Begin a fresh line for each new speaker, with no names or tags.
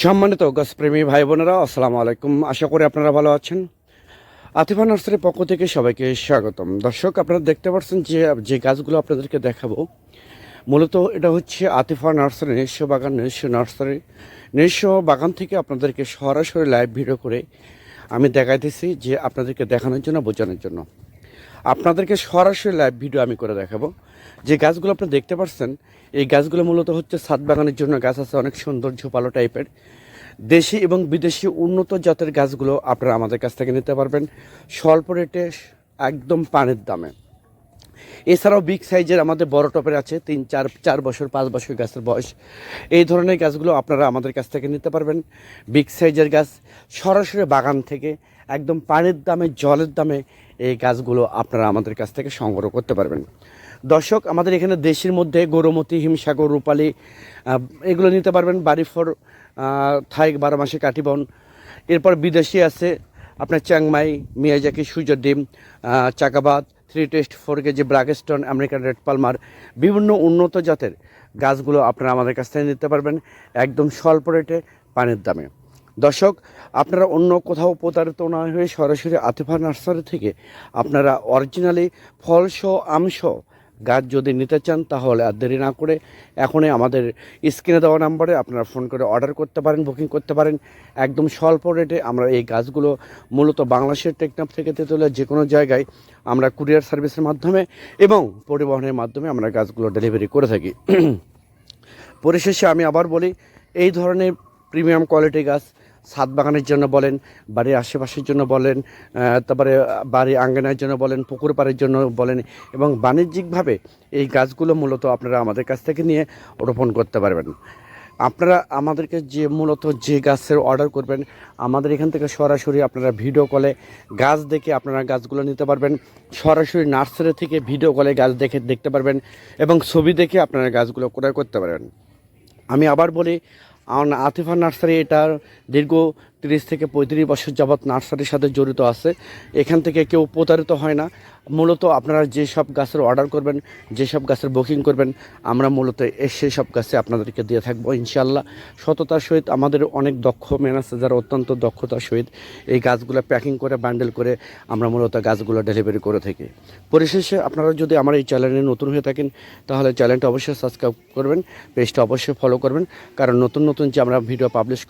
সম্মানিত গাছপ্রেমী ভাই বোনেরা আসসালামু আলাইকুম। আশা করি আপনারা ভালো আছেন। আতিফা নার্সারির পক্ষ থেকে সবাইকে স্বাগতম। দর্শক, আপনারা দেখতে পাচ্ছেন যে যে গাছগুলো আপনাদেরকে দেখাবো, মূলত এটা হচ্ছে আতিফা নার্সারি নিজস্ব বাগান নিজস্ব নার্সারি। নিজস্ব বাগান থেকে আপনাদেরকে সরাসরি লাইভ ভিডিও করে আমি দেখাইতেছি যে, আপনাদেরকে দেখানোর জন্য, বোঝানোর জন্য। আপনাদেরকে সরাসরি লাইভ ভিডিও আমি করে দেখাবো। যে গাছগুলো আপনি দেখতে পাচ্ছেন এই গাছগুলো মূলত হচ্ছে ছাদ বাগানের জন্য গাছ আছে, অনেক সুন্দর ঝোপালো টাইপের দেশি এবং বিদেশি উন্নত জাতের গাছগুলো আপনারা আমাদের কাছ থেকে নিতে পারবেন স্বল্প রেটে একদম পানির দামে। এছাড়াও বিগ সাইজের আমাদের বড় টপের আছে, তিন, চার চার বছর, পাঁচ বছর গাছের বয়স। এই ধরনের গাছগুলো আপনারা আমাদের কাছ থেকে নিতে পারবেন। বিগ সাইজের গাছ সরাসরি বাগান থেকে, একদম পানির দামে, জলের দামে এই গাছগুলো আপনারা আমাদের কাছ থেকে সংগ্রহ করতে পারবেন। দর্শক, আমাদের এখানে দেশের মধ্যে গৌরমতি, হিমসাগর, রূপালী এগুলো নিতে পারবেন। বাড়ি ফর থাই বারো মাসে কাটিবন। এরপর বিদেশি আছে আপনার চ্যাংমাই, মিয়াজাকি সূর্য ডিম চাকাবাদ, থ্রি টেস্ট, ফোর কেজি, ব্রাগেস্টন আমেরিকান রেড পালমার, বিভিন্ন উন্নত জাতের গাছগুলো আপনারা আমাদের কাছ থেকে নিতে পারবেন। একদম স্বল্প রেটে, পানির দামে। দর্শক, আপনারা অন্য কোথাও প্রতারিত না হয়ে সরাসরি আতিফা নার্সারি থেকে আপনারা অরিজিনালি ফলসহ আমসহ গাছ যদি নিতে চান, তাহলে আর দেরি না করে এখনই আমাদের স্ক্রিনে দেওয়া নাম্বারে আপনারা ফোন করে অর্ডার করতে পারেন বুকিং করতে পারেন। একদম স্বল্প রেটে আমরা এই গাছগুলো মূলত বাংলাদেশের টেকনাফ থেকে তেতুলিয়া যে কোনো জায়গায় আমরা কুরিয়ার সার্ভিসের মাধ্যমে এবং পরিবহনের মাধ্যমে আমরা গাছগুলো ডেলিভারি করে থাকি। পরিশেষে আমি আবার বলি, এই ধরনের প্রিমিয়াম কোয়ালিটি গাছ ছাদ বাগানের জন্য বলেন, বাড়ির আশেপাশের জন্য বলেন তারপরে বাড়ি আঙ্গনার জন্য বলেন, পুকুর পাড়ের জন্য বলেন এবং বাণিজ্যিকভাবে এই গাছগুলো মূলত আপনারা আমাদের কাছ থেকে নিয়ে রোপণ করতে পারবেন। আপনারা আমাদেরকে যে মূলত যে গাছের অর্ডার করবেন, আমাদের এখান থেকে সরাসরি আপনারা ভিডিও কলে গাছ দেখে আপনারা গাছগুলো নিতে পারবেন। সরাসরি নার্সারি থেকে ভিডিও কলে গাছ দেখে দেখতে পারবেন এবং ছবি দেখে আপনারা গাছগুলো ক্রয় করতে পারবেন। আমি আবার বলি আতিফা নার্সারি এটা দীর্ঘ তিরিশ থেকে পঁয়ত্রিশ বছর যাবৎ নার্সারির সাথে জড়িত আছে। এখান থেকে কেউ প্রতারিত হয় না। মূলত আপনারা যেসব গাছের অর্ডার করবেন যেসব গাছের বুকিং করবেন, আমরা মূলত সেই সব গাছে আপনাদেরকে দিয়ে থাকব ইনশাল্লাহ সততার সহিত আমাদের অনেক দক্ষ ম্যান আছে যারা অত্যন্ত দক্ষতার সহিত এই গাছগুলো প্যাকিং করে বান্ডেল করে আমরা মূলত গাছগুলো ডেলিভারি করে থাকি। পরিশেষে আপনারা যদি আমার এই চ্যানেলে নতুন হয়ে থাকেন, তাহলে চ্যানেলটা অবশ্যই সাবস্ক্রাইব করবেন পেজটা অবশ্যই ফলো করবেন। কারণ নতুন নতুন যে আমরা ভিডিও পাবলিশ